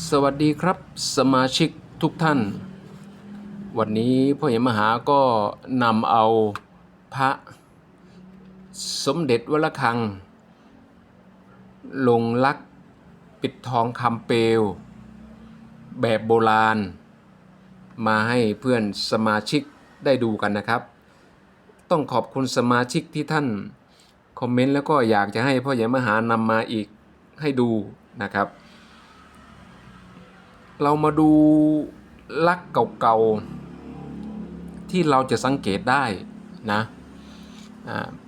สวัสดีครับสมาชิกทุกท่าน วันนี้พ่อใหญ่มหาก็นำเอาพระสมเด็จวรคัง ลงลักปิดทองคำเปลว แบบโบราณ มาให้เพื่อนสมาชิกได้ดูกันนะครับ ต้องขอบคุณสมาชิกที่ท่าน คอมเมนต์แล้วก็อยากจะให้พ่อใหญ่มหานำมาอีกให้ดูนะครับ เรามาดูลักเก่าๆ ที่เราจะสังเกตได้นะ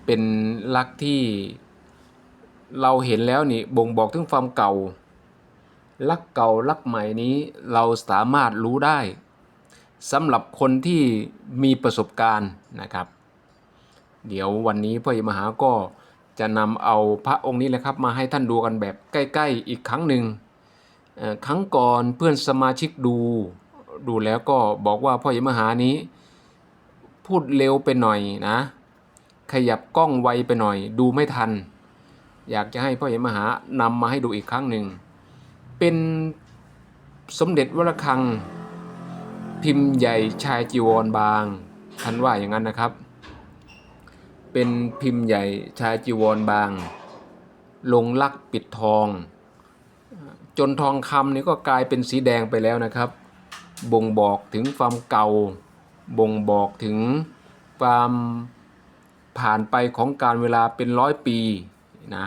เป็นลักที่เราเห็นแล้วนี่บ่งบอกถึงความเก่า ลักเก่าลักใหม่นี้เราสามารถรู้ได้สำหรับคนที่มีประสบการณ์นะครับ เดี๋ยววันนี้พ่อใหญ่มหาก็จะนำเอาพระองค์นี้แหละครับ มาให้ท่านดูกันแบบใกล้ ๆ อีกครั้งหนึ่ง ครั้งก่อนเพื่อนสมาชิกดูดูแล้วก็บอกว่าพ่อใหญ่มหานี้ พูดเร็วไปหน่อยนะ ขยับกล้องไวไปหน่อย ดูไม่ทัน อยากจะให้พ่อใหญ่มหานำมาให้ดูอีกครั้งหนึ่ง เป็นสมเด็จวรคัง พิมพ์ใหญ่ชายจีวรบางท่านว่าอย่างนั้นนะครับ เป็นพิมพ์ใหญ่ชายจีวรบาง ลงลักปิดทอง จนทองคำนี่ก็กลายเป็นสีแดงไปแล้วนะครับ บ่งบอกถึงความเก่า บ่งบอกถึงความผ่านไปของการเวลาเป็นร้อยปีนะ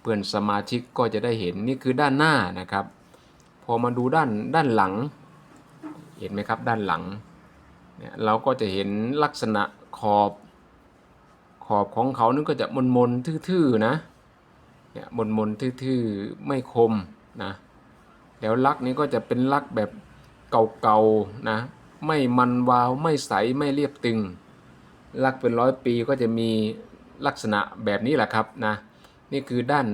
เพื่อนสมาชิกก็จะได้เห็นนี่คือด้านหน้านะครับ พอมาดูด้านด้านหลัง เห็นไหมครับด้านหลังเนี่ยเราก็จะเห็นลักษณะขอบ ขอบของเขานี่ก็จะมนมนๆทื่อๆนะ เนี่ยมนมนทื่อๆไม่คมนะแล้วลักนี้ก็จะเป็นลักแบบเก่าๆนะไม่มันวาวไม่ใสไม่เรียบตึง ลักเป็นร้อยปีก็จะมีลักษณะแบบนี้แหละครับนะนี่คือด้าน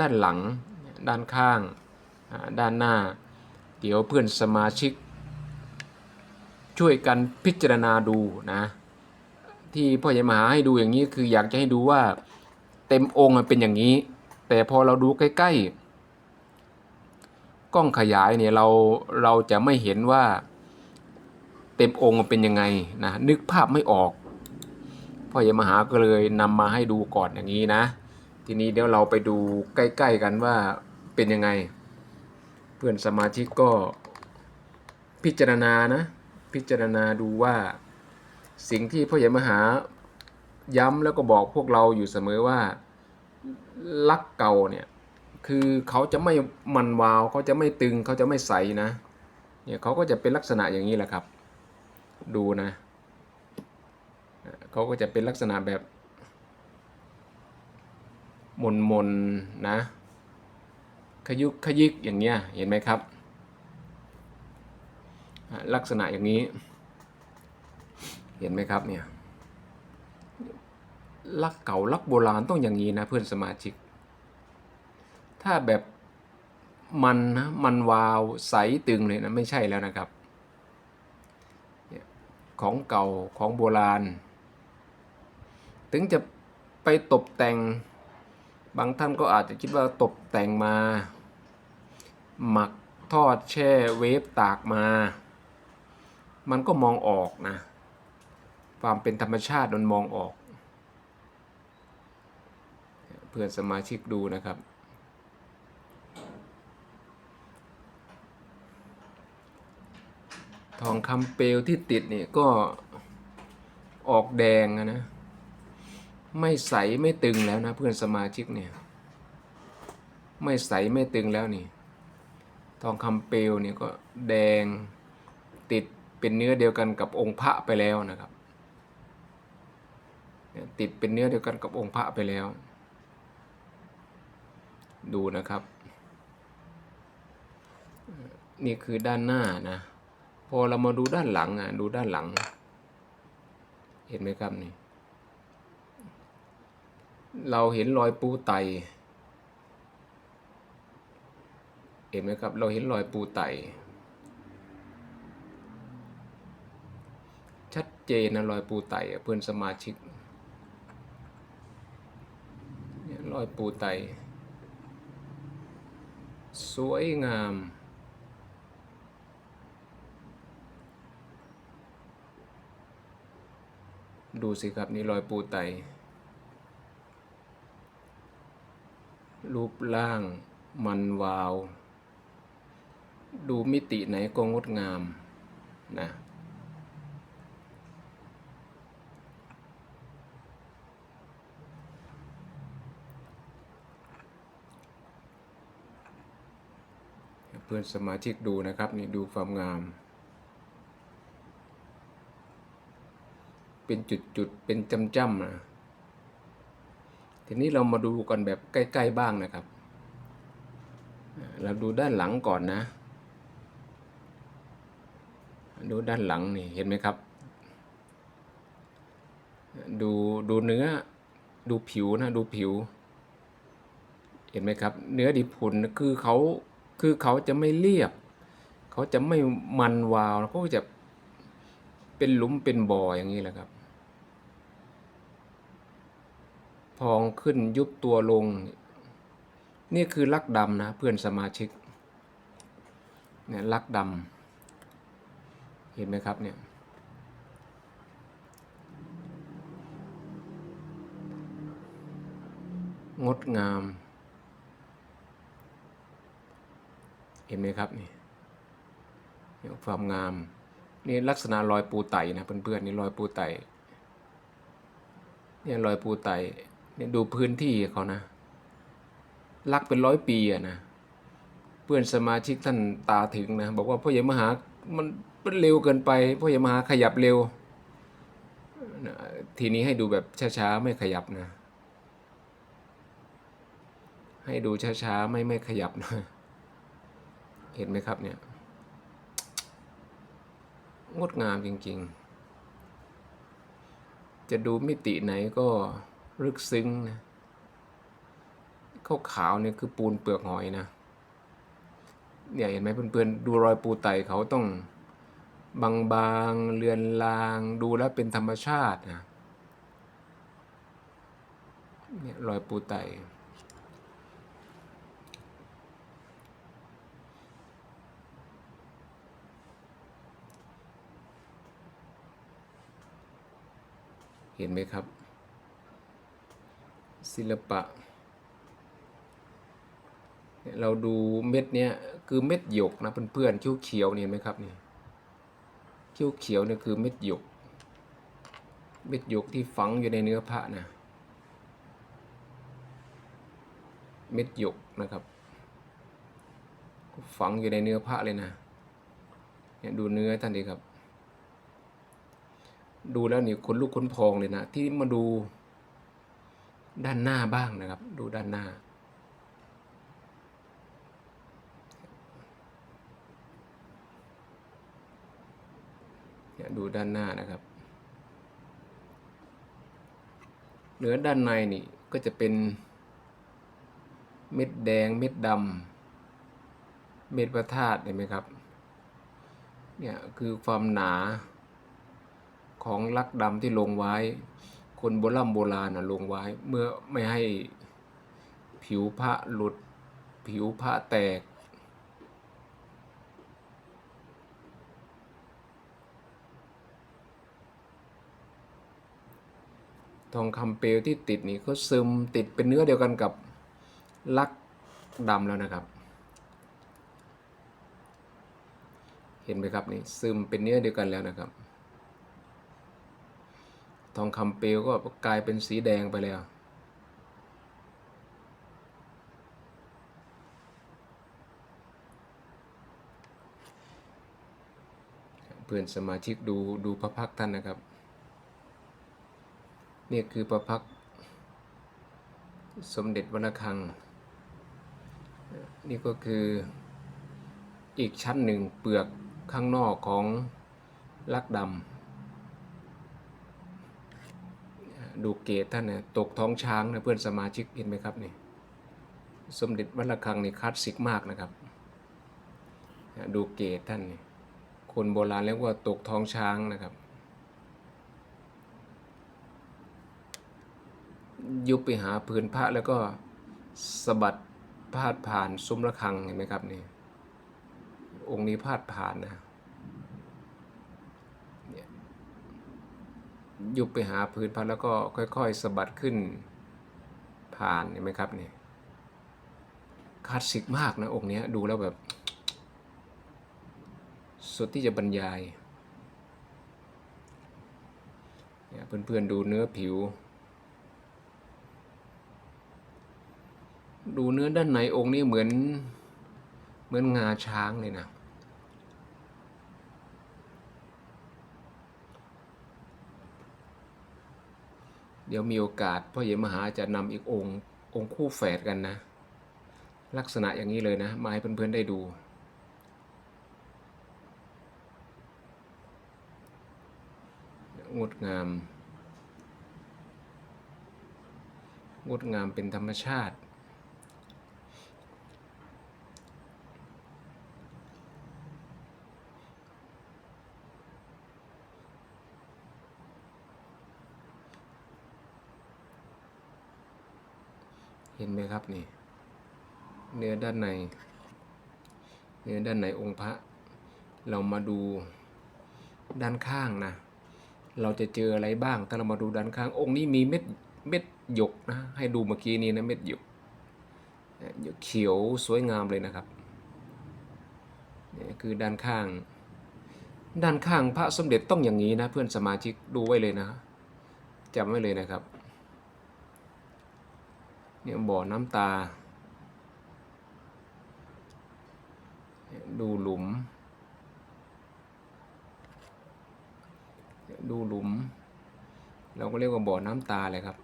ด้านหลัง ด้านข้าง ด้านหน้า เดี๋ยวเพื่อนสมาชิก ช่วยกันพิจารณาดูนะที่พ่อใหญ่มหาให้ดูอย่างนี้คืออยากจะให้ดูว่าเต็มองค์มันเป็นอย่างนี้ แต่พอเราดูใกล้ ๆ กล้องขยายเนี่ยเราเราจะไม่เห็นว่าเต็มองค์มันเป็นยังไงนะนึกภาพไม่ออกพ่อใหญ่มหาก็เลยนำมาให้ดูก่อนอย่างนี้นะ ทีนี้เดี๋ยวเราไปดูใกล้ ๆ กันว่าเป็นยังไง เพื่อนสมาชิกก็พิจารณานะ พิจารณาดูว่าสิ่งที่พ่อใหญ่มหาย้ำแล้วก็บอกพวกเราอยู่เสมอว่า ลักเก่าเนี่ยคือเขาจะไม่มันวาวเขาจะไม่ตึงเขาจะไม่ใสนะเนี่ยเขาก็จะเป็นลักษณะอย่างนี้แหละครับ ดูนะเขาก็จะเป็นลักษณะแบบมนมนๆนะขยุกขยิกอย่างเงี้ยเห็นไหมครับ ลักษณะอย่างนี้ เห็นไหมครับเนี่ย ลักเก่าลักโบราณต้องอย่างนี้นะเพื่อนสมาชิก ถ้าแบบมันนะมันวาวใสตึงเลยนะไม่ใช่แล้วนะครับ ของเก่าของโบราณ ถึงจะไปตกแต่ง บางท่านก็อาจจะคิดว่าตกแต่งมา หมักทอดแช่เวฟตากมา มันก็มองออกนะ ความเป็นธรรมชาติมันมองออก เพื่อนสมาชิกดูนะครับ ทองคำเปลวที่ติดเนี่ยก็ออกแดงอะนะ ไม่ใสไม่ตึงแล้วนะเพื่อนสมาชิกเนี่ย ไม่ใสไม่ตึงแล้วนี่ ทองคำเปลวเนี่ยก็แดงติดเป็นเนื้อเดียวกันกับองค์พระไปแล้วนะครับติดเป็นเนื้อเดียวกันกับองค์พระไปแล้ว ดูนะครับ นี่คือด้านหน้านะ พอเรามาดูด้านหลังอะดูด้านหลัง เห็นไหมครับนี่ เราเห็นรอยปูไต เห็นไหมครับ เราเห็นรอยปูไต ชัดเจนนะรอยปูไตเพื่อนสมาชิกนี่รอยปูไต สวยงาม ดูสิครับ นี่รอยปูไต รูปร่างมันวาว ดูมิติไหนก็งดงามนะ พื่อนสมาชิกดูนะครับนี่ดูความงาม เป็นจุดๆเป็นจำๆนะทีนี้เรามาดูกันแบบใกล้ ๆ บ้างนะครับ เราดูด้านหลังก่อนนะ ดูด้านหลังนี่เห็นไหมครับ ดูดูเนื้อดูผิวนะดูผิว เห็นไหมครับ เนื้อดิบพุนคือเขา คือเขาจะไม่เรียบ เขาจะไม่มันวาวเขาจะเป็นหลุมเป็นบ่ออย่างนี้แหละครับ พองขึ้นยุบตัวลง นี่คือลักดำนะเพื่อนสมาชิกเนี่ยลักดำเห็นไหมครับเนี่ยงดงาม เห็นไหมครับนี่ความงาม นี่ลักษณะรอยปูไตนะเพื่อนๆนี่รอยปูไตเนี่ยรอยปูไตเนี่ยดูพื้นที่เขานะลักเป็นร้อยปีอะนะเพื่อนสมาชิกท่านตาถึงนะบอกว่าพ่อใหญ่มหามันมันเร็วเกินไปพ่อใหญ่มหาขยับเร็วทีนี้ให้ดูแบบช้าๆไม่ขยับนะ ให้ดูช้าๆไม่ไม่ขยับนะ เห็นไหมครับเนี่ย งดงามจริง ๆ จะดูมิติไหนก็ลึกซึ้งนะขาวๆเนี่ยคือปูนเปลือกหอยนะ เนี่ยเห็นไหมเพื่อนๆ ดูรอยปูไตเขาต้องบางๆ เลือนลาง ดูแล้วเป็นธรรมชาตินะเนี่ยรอยปูไต ห็นไหมครับ ศิลปะเนี่ยเราดูเม็ดเนี้ยคือเม็ดหยกนะเพื่อนๆเขียวเขียวเห็นไหมครับนี่เขียวเขียวเนี่ยคือเม็ดหยก เม็ดหยกที่ฝังอยู่ในเนื้อพระนะเม็ดหยกนะครับฝังอยู่ในเนื้อพระเลยนะเนี่ยดูเนื้อท่านดีครับ ดูแล้วนี่ขนลุกขนพองเลยนะ ที่มาดูด้านหน้าบ้างนะครับ ดูด้านหน้าเนี่ยดูด้านหน้านะครับ เหนือด้านในนี่ก็จะเป็นเม็ดแดงเม็ดดำเม็ดประธาตุเห็นไหมครับ เนี่ยคือความหนา ของลักดำที่ลงไว้ คนโบราณโบราณนะลงไว้ เมื่อไม่ให้ผิวพระหลุดผิวพระแตก ทองคำเปลวที่ติดนี่ก็ซึมติดเป็นเนื้อเดียวกันกับลักดำแล้วนะครับ เห็นไหมครับนี่ซึมเป็นเนื้อเดียวกันแล้วนะครับ ทองคำเปลวก็กลายเป็นสีแดงไปแล้ว เพื่อนสมาชิกดูดูพระพักท่านนะครับ นี่คือพระพักสมเด็จวรคัง นี่ก็คืออีกชั้นหนึ่งเปลือกข้างนอกของลักดำ ดูเกตท่านเนี่ยตกท้องช้างนะเพื่อนสมาชิกเห็นไหมครับนี่สมเด็จวัดระฆังนี่คลาสสิกมากนะครับ ดูเกตท่านนี่คนโบราณเรียกว่าตกท้องช้างนะครับยุบไปหาพื้นพระแล้วก็สะบัดพาดผ่านซุ้มระฆังเห็นไหมครับนี่องค์นี้พาดผ่านนะ ยุบไปหาพื้นพระแล้วก็ค่อยๆสะบัดขึ้นผ่านเห็นไหมครับนี่คลาสสิกมากนะองค์นี้ดูแล้วแบบ สุดที่จะบรรยายเพื่อนๆดูเนื้อผิว ดูเนื้อด้านในองค์นี้เหมือนเหมือนงาช้างเลยนะ ดี๋ยวมีโอกาสพ่อเยมหาจะนำอีกองค์องค์คู่แฝดกันนะ ลักษณะอย่างนี้เลยนะ มาให้เพื่อนๆได้ดู งดงาม งดงามเป็นธรรมชาติ ห็นไหมครับนี่ เนื้อด้านใน เนื้อด้านในองค์พระ เรามาดูด้านข้างนะ เราจะเจออะไรบ้าง ถ้าเรามาดูด้านข้าง องค์นี้มีเม็ดเม็ดหยกนะ ให้ดูเมื่อกี้นี้นะเม็ดหยกหยกเขียวสวยงามเลยนะครับนี่คือด้านข้าง ด้านข้างพระสมเด็จต้องอย่างนี้นะ เพื่อนสมาชิกดูไว้เลยนะจำไว้เลยนะครับ เนี่ยบ่อน้ำตา ดูหลุม ดูหลุม เราก็เรียกว่าบ่อน้ำตาเลยครับ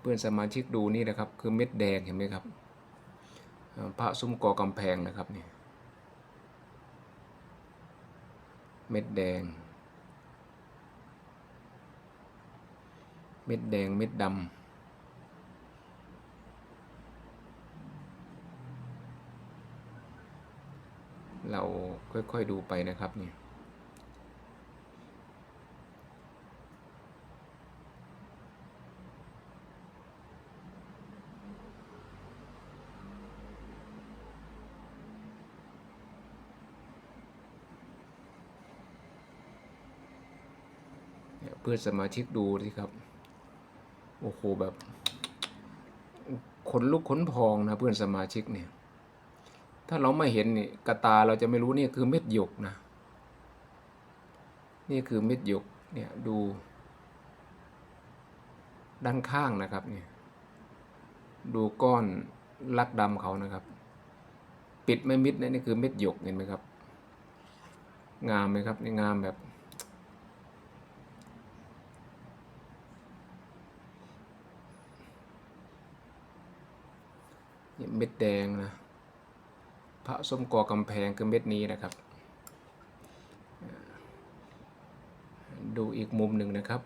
เพื่อนสมาชิกดูนี่นะครับ คือเม็ดแดงเห็นไหมครับ พระซุ้มกอกำแพงนะครับนี่เม็ดแดง เม็ดแดงเม็ดดำเราค่อยๆดูไปนะครับนี่เนี่ยเพื่อสมาชิกดูสิครับ โอ้โหแบบขนลุกขนพองนะเพื่อนสมาชิกเนี่ย ถ้าเราไม่เห็นนี่กระตาเราจะไม่รู้นี่คือเม็ดหยกนะ นี่คือเม็ดหยกเนี่ยดู ด้านข้างนะครับเนี่ยดูก้อนลักดำเขานะครับ ปิดไม่มิดนะนี่คือเม็ดหยกเห็นไหมครับ งามไหมครับนี่งามแบบ เม็ดแดงนะพระส้มกอกำแพงคือเม็ดนี้นะครับ ดูอีกมุมหนึ่งนะครับ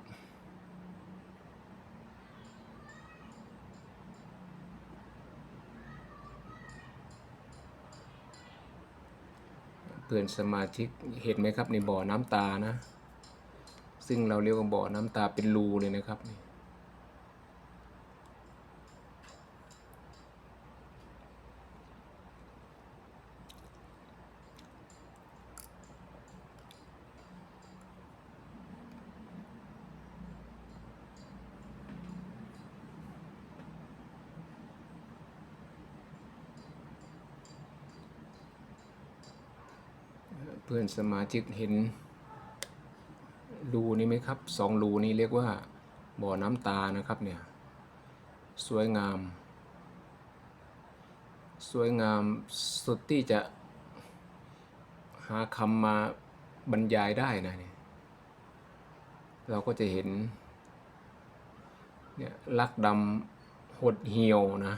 เพื่อนสมาชิกเห็นไหมครับในบ่อน้ำตานะ ซึ่งเราเรียกว่าบ่อน้ำตาเป็นรูเลยนะครับนี่ เพื่อนสมาชิกเห็นรูนี้ไหมครับสองรูนี้เรียกว่าบ่อน้ำตานะครับเนี่ยสวยงาม สวยงามสุดที่จะหาคำมาบรรยายได้นะเนี่ยเราก็จะเห็นเนี่ยลักดำหดเหี่ยวนะ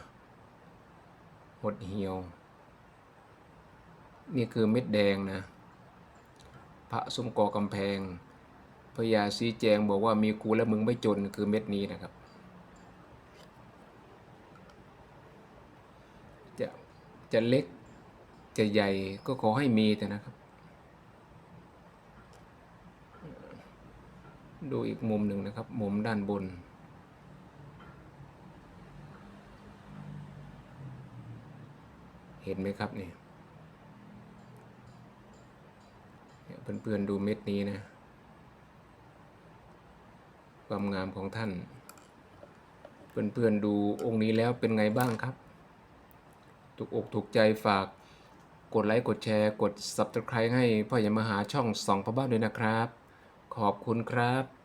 หดเหี่ยว นี่คือเม็ดแดงนะ พระซุ้มกอกำแพงพญาซีแจงบอกว่ามีกูและมึงไม่จนคือเม็ดนี้นะครับ จะจะเล็กจะใหญ่ก็ขอให้มีแต่นะครับ ดูอีกมุมหนึ่งนะครับ มุมด้านบนเห็นไหมครับเนี่ย เพื่อนๆดูเม็ดนี้นะ ความงามของท่าน เพื่อนๆดูองค์นี้แล้วเป็นไงบ้างครับ ถูกอกถูกใจฝากกดไลค์กดแชร์ กด Subscribe ให้พ่อใหญ่มหาช่องสองพ่อบ้านด้วยนะครับ ขอบคุณครับ